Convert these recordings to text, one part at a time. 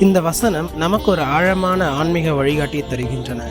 இந்த வசனம் நமக்கு ஒரு ஆழமான ஆன்மீக வழிகாட்டியை தருகின்றன.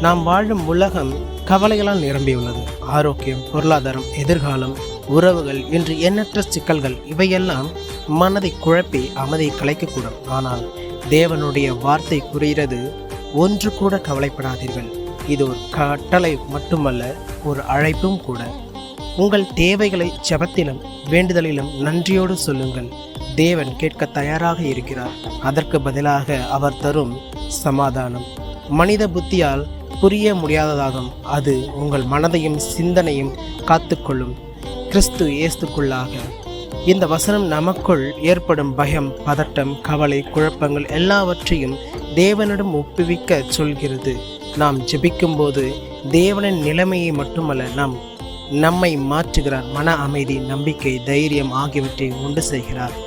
நாம் வாழும் உலகம் கவலைகளால் நிரம்பியுள்ளது. ஆரோக்கியம் பொருளாதாரம் எதிர்காலம் உறவுகள் என்று எண்ணற்ற சிக்கல்கள் இவையெல்லாம் மனதை குழப்பி அமைதியை கலைக்கக்கூடும். ஆனால் தேவனுடைய வார்த்தை கூறுகிறது ஒன்று கூட கவலைப்படாதீர்கள். இது ஒரு கட்டளை மட்டுமல்ல ஒரு அழைப்பும் கூட. உங்கள் தேவைகளை ஜபத்திலும் வேண்டுதலிலும் நன்றியோடு சொல்லுங்கள். தேவன் கேட்க தயாராக இருக்கிறார். அதற்கு பதிலாக அவர் தரும் சமாதானம். மனித புத்தியால் புரிய முடியாததாகும். அது உங்கள் மனதையும் சிந்தனையும் காத்துக்கொள்ளும். கிறிஸ்து இயேசுக்குள்ளாக. இந்த வசனம் நமக்குள் ஏற்படும் பயம் பதட்டம் கவலை குழப்பங்கள் எல்லாவற்றையும் தேவனிடம் ஒப்புவிக்க சொல்கிறது. நாம் ஜெபிக்கும்போது தேவனின் நிலைமையை மட்டுமல்ல நாம் நம்மை மாற்றுகிறார். மன அமைதி நம்பிக்கை தைரியம் ஆகியவற்றை உண்டு செய்கிறார்.